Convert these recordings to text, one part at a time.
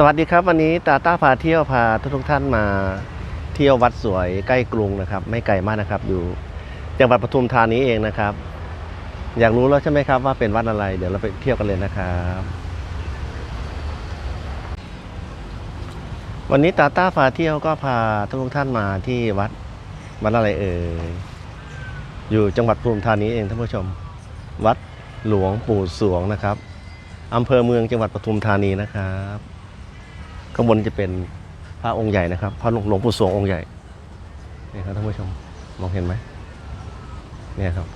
สวัสดีครับวันนี้ตาต้าพาเที่ยวพาทุกทุกท่านมาเที่ยววัดสวยใกล้กรุงนะครับ ไม่ไกลมากนะครับ อยู่จังหวัดปทุมธานีเองนะครับ อยากรู้แล้วใช่ไหมครับว่าเป็นวัดอะไร เดี๋ยวเราไปเที่ยวกันเลยนะครับ วันนี้ตาต้าพาเที่ยวก็พาทุกทุกท่านมาที่วัดวัดอะไรเอ่ยอยู่จังหวัดปทุมธานีเองท่านผู้ชม วัดหลวงปู่สวงนะครับอำเภอเมืองจังหวัดปทุมธานีนะครับ ข้างบนจะเป็นพระองค์ใหญ่นะครับ พระหลวงปู่สวงองค์ใหญ่นี่ครับท่านผู้ชมมองเห็นไหมเนี่ยครับ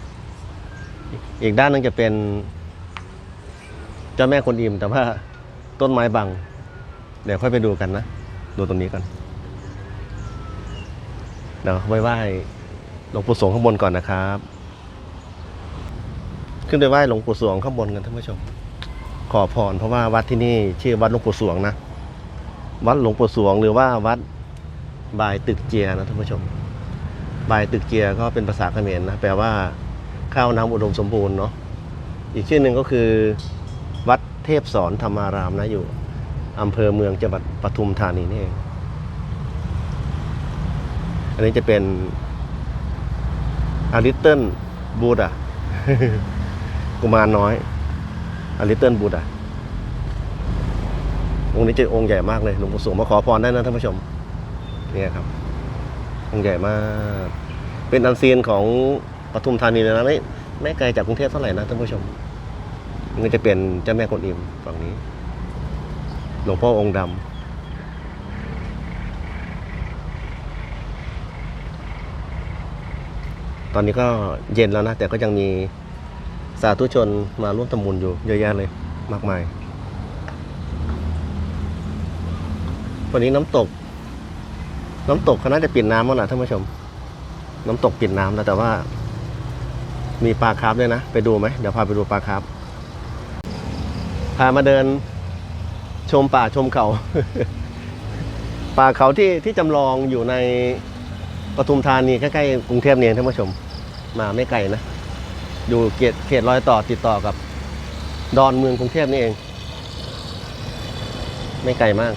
อีกด้านนึงจะเป็นเจ้าแม่คนอิมแต่ว่าต้นไม้บัง เดี๋ยวค่อยไปดูกันนะ ดูตรงนี้กันเดี๋ยวไปไหว้หลวงปู่สวงข้างบนก่อนนะครับ ขึ้นไปไหว้หลวงปู่สวงข้างบนกันท่านผู้ชม ขอพรเพราะว่าวัดที่นี่ชื่อวัดหลวงปู่สวงนะ วัดหลวงปู่สวงหรือว่าวัดบายตึกเจียนะท่านผู้ชม บายตึกเจียก็เป็นภาษาเขมรนะแปลว่าข้าวน้ำอุดมสมบูรณ์เนาะอีกชื่อหนึ่งก็คือ วัดเทพสอนธรรมารามนะอยู่อำเภอเมืองจังหวัดปทุมธานีนี่เองอันนี้จะเป็นอาริเติลบูดากุมารน้อยอาริเติลบูดา องค์นี้จะองค์ใหญ่มากเลยหลวงปู่สวงมาขอพรได้นะท่านผู้ชมเนี่ยครับ องค์ใหญ่มาก เป็นอันเซียนของปทุมธานีเลยนะไม่ไม่ไกลจากกรุงเทพเท่าไหร่นะท่านผู้ชมนี่จะเป็นเจ้าแม่กวนอิมฝั่งนี้หลวงพ่อองค์ดำตอนนี้ก็เย็นแล้วนะ แต่ก็ยังมีสาธุชนมาร่วมทำบุญอยู่เยอะแยะเลยมากมาย วันนี้น้ำตก น้ำตกเขาน่าจะปิดน้ำแล้วนะท่านผู้ชม น้ำตกปิดน้ำแล้วแต่ว่า มีปลาคาร์ฟด้วยนะ ไปดูไหมเดี๋ยวพาไปดูปลาคาร์ฟพามาเดิน ชมป่าชมเขา ป่าเขาที่ที่จำลองอยู่ในปทุมธานีใกล้ๆกรุงเทพเนี่ยท่านผู้ชม มาไม่ไกลนะอยู่เขตเขตรอยต่อติดต่อกับ ดอนเมืองกรุงเทพนี่เอง ไม่ไกลมาก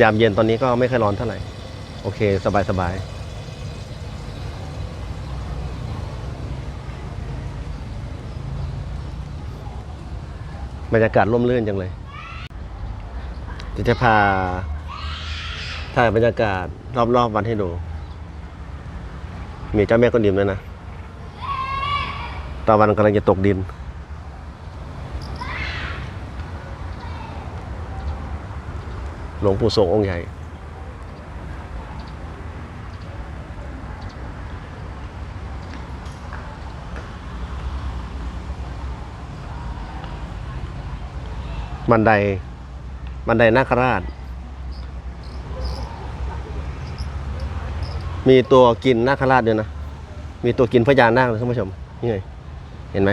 ยามเย็นตอนนี้ก็ไม่ค่อยร้อนเท่าไหร่ โอเค สบายสบายบรรยากาศร่มรื่นจังเลยเดี๋ยวจะพาถ่ายบรรยากาศรอบๆวันให้ดู มีเจ้าแม่กวนอิมด้วยนะ ตะวันกำลังจะตกดิน หลวงปู่สวงองค์ใหญ่ บันได บันไดนาคราช มีตัวกินนาคราชด้วยนะ มีตัวกินพญานาคเลยท่านผู้ชม นี่ไง เห็นไหม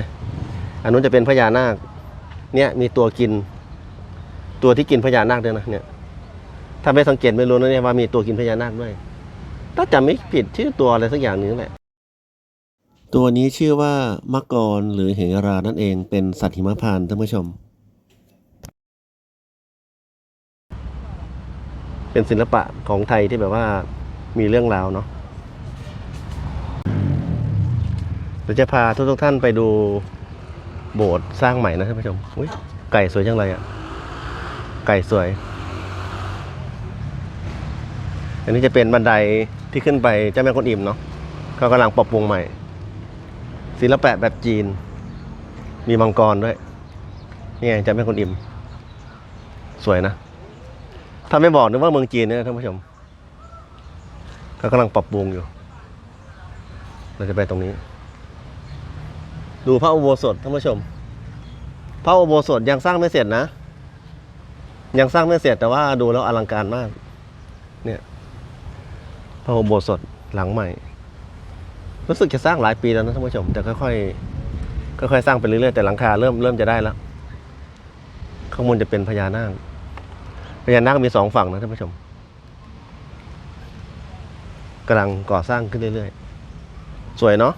อันนู้นจะเป็นพญานาค เนี่ยมีตัวกิน ตัวที่กินพญานาคด้วยนะเนี่ย ถ้าไม่สังเกตไม่รู้นะเนี่ยว่ามีตัวกินพญานาคด้วย ถ้าจำไม่ผิดชื่อตัวอะไรสักอย่างหนึ่งแหละ ตัวนี้ชื่อว่ามักกรหรือเหรานั่นเองเป็นสัตว์หิมพานต์ท่านผู้ชม เป็นศิลปะของไทยที่แบบว่ามีเรื่องราวเนาะเราจะพาทุกทท่านไปดูโบสถ์สร้างใหม่นะท่านผู้ชมอุ๊ยไก่สวยจังเลยอะ่ะ ไก่สวย อันนี้จะเป็นบันไดที่ขึ้นไปเจ้าแม่กวนอิมเนาะเขากำลังปรับปรุงใหม่ ศิลปะแบบจีน มีมังกรด้วยนี่ไงเจ้าแม่กวนอิม สวยนะ ถ้าไม่บอกนึกว่าเมืองจีนเนี่ยท่านผู้ชมเขากำลังปรับปรุงอยู่ เราจะไปตรงนี้ ดูพระอุโบสถท่านผู้ชม พระอุโบสถยังสร้างไม่เสร็จนะ ยังสร้างไม่เสร็จแต่ว่าดูแล้วอลังการมาก ระอุโบสถหลังใหม่ รู้สึกจะสร้างหลายปีแล้วนะท่านผู้ชม แต่ค่อยๆค่อยๆสร้างไปเรื่อยๆแต่หลังคาเริ่มเริ่มจะได้แล้วข้างบนจะเป็นพญานาคพญานาคมีสองฝั่งนะท่านผู้ชมกำลังก่อสร้างขึ้นเรื่อยๆ สวยเนาะ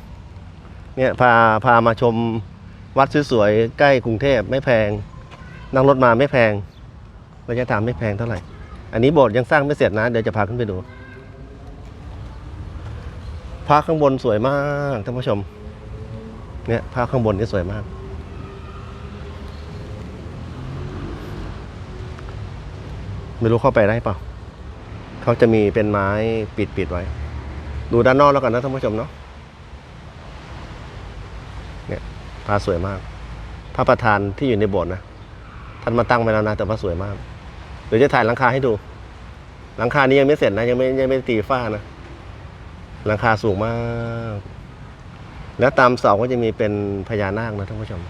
เนี่ยพาพามาชมวัดสวยๆใกล้กรุงเทพไม่แพง นั่งรถมาไม่แพงระยะทางไม่แพงเท่าไหร่ อันนี้โบสถ์ยังสร้างไม่เสร็จนะ เดี๋ยวจะพาขึ้นไปดู ระข้างบนสวยมากท่านผู้ชม เนี่ยพระข้างบนนี่สวยมาก ไม่รู้เข้าไปได้เปล่าเขาจะมีเป็นไม้ปิดปิดไว้ ดูด้านนอกแล้วกันนะท่านผู้ชมเนาะเนี่ยพระสวยมาก พระประธานที่อยู่ในโบสถ์นะท่านมาตั้งไปแล้วนะแต่ว่าสวยมากเดี๋ยวจะถ่ายหลังคาให้ดู หลังคานี้ยังไม่เสร็จนะยังไม่ยังไม่ตีฝ้านะ หลังคาสูงมาก แล้วตามเสาก็จะมีเป็นพญานาคนะท่านผู้ชม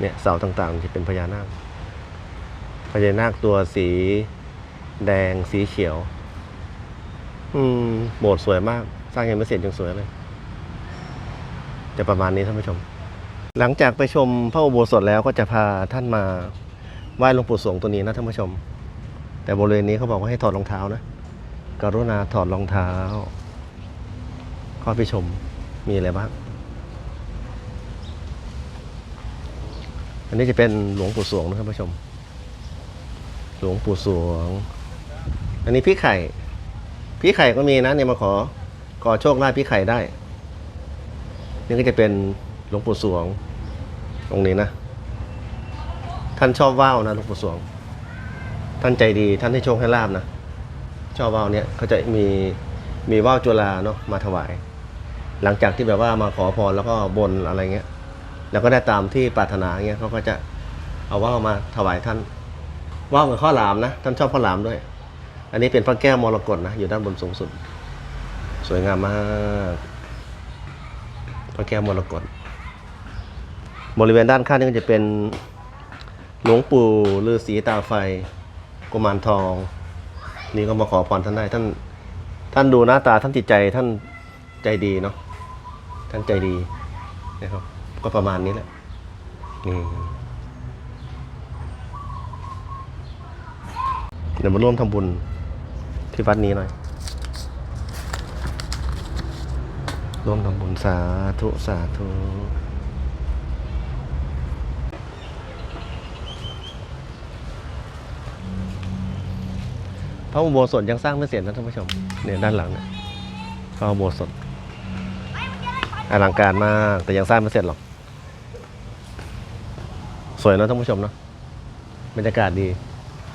เนี่ยเสาต่างๆจะเป็นพญานาค พญานาคตัวสีแดงสีเขียว อืม โบสถ์สวยมาก สร้างยังไม่เสร็จยังสวยเลยจะประมาณนี้ท่านผู้ชม หลังจากไปชมพระอุโบสถแล้วก็จะพาท่านมาไหว้หลวงปู่สวงตัวนี้นะท่านผู้ชม แต่บริเวณนี้เขาบอกว่าให้ถอดรองเท้านะกรุณาถอดรองเท้า ข้าไปชมมีอะไรบ้าง อันนี้จะเป็นหลวงปู่สวงนะท่านผู้ชม หลวงปู่สวง อันนี้พี่ไข่ พี่ไข่ก็มีนะเนี่ยมาขอขอโชคลาภพี่ไข่ได้ นี่ก็จะเป็นหลวงปู่สวงตรงนี้นะ ท่านชอบว่าวนะหลวงปู่สวง ท่านใจดีท่านให้โชคให้ลาบนะชอบว่าวเนี่ยเขาจะมีมีว่าวจุฬาเนาะมาถวาย หลังจากที่แบบว่ามาขอพรแล้วก็บนอะไรเงี้ย แล้วก็ได้ตามที่ปรารถนาเงี้ยเขาก็จะเอาว่าวมาถวายท่านว่าวกับข้าวหลามนะท่านชอบข้าวหลามด้วย อันนี้เป็นพระแก้วมรกตนะอยู่ด้านบนสูงสุด สวยงามมากพระแก้วมรกตบริเวณด้านข้างนี่ก็จะเป็นหลวงปู่ฤาษีตาไฟกุมารทอง นี่ก็มาขอพรท่านได้ท่านท่านดูหน้าตาท่านจิตใจท่านใจดีเนาะ ท่านใจดีนะครับ ก็ประมาณนี้แหละนี่เดี๋ยวมาร่วมทำบุญที่วัดนี้หน่อย ร่วมทำบุญสาธุสาธุพระอุโบสถยังสร้างไม่เสร็จนะท่านผู้ชมเนี่ยด้านหลังเนี่ยพระอุโบสถ อลังการมาก แต่ยังสร้างไม่เสร็จหรอก สวยนะท่านผู้ชมเนาะบรรยากาศดี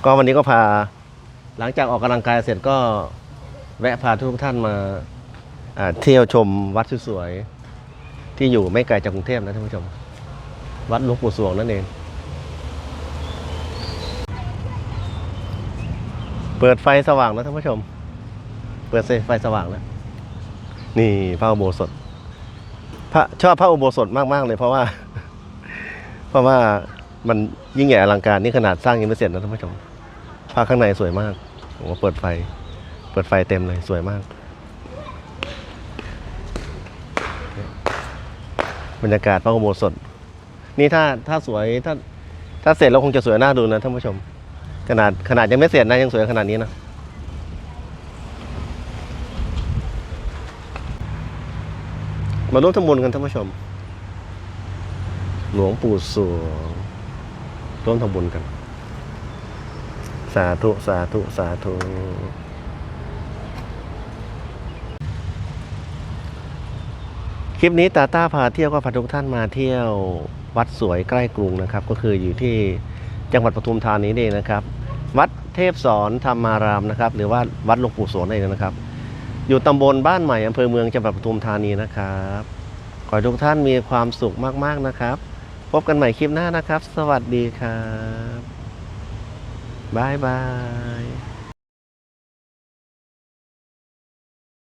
ก็วันนี้ก็พา หลังจากออกกำลังกายเสร็จก็แวะพาทุกท่านมาเที่ยวชมวัดสวยๆที่อยู่ไม่ไกลจากกรุงเทพนะท่านผู้ชม วัดหลวงปู่สวงนั่นเอง เปิดไฟสว่างแล้วท่านผู้ชม เปิดไฟสว่างแล้วนี่พระโบสถ พระชอบพระอุโบสถมากๆเลยเพราะว่า เพราะว่ามันยิ่งใหญ่อลังการนี่ขนาดสร้างยังไม่เสร็จนะท่านผู้ชมพระข้างในสวยมากผมว่าเปิดไฟ เปิดไฟเต็มเลยสวยมาก บรรยากาศพระอุโบสถ นี่ถ้าถ้าสวยถ้าถ้าเสร็จแล้วคงจะสวยน่าดูนะท่านผู้ชม ขนาดขนาดยังไม่เสร็จนะยังสวยขนาดนี้นะ มาร่วมทำบุญกันท่านผู้ชม หลวงปู่สวงร่วมทำบุญกัน สาธุ สาธุ สาธุ คลิปนี้ตาต้าพาเที่ยวก็พาทุกท่านมาเที่ยววัดสวยใกล้กรุงนะครับ ก็คืออยู่ที่จังหวัดปทุมธานีนี่นะครับ วัดเทพสอนธรรมารามนะครับ หรือว่าวัดหลวงปู่สวนนั่นเองนะครับ อยู่ตำบลบ้านใหม่อำเภอเมืองจังหวัดปทุมธานีนะครับ ขอให้ทุกท่านมีความสุขมากๆนะครับ พบกันใหม่คลิปหน้านะครับ สวัสดีครับบ๊ายบาย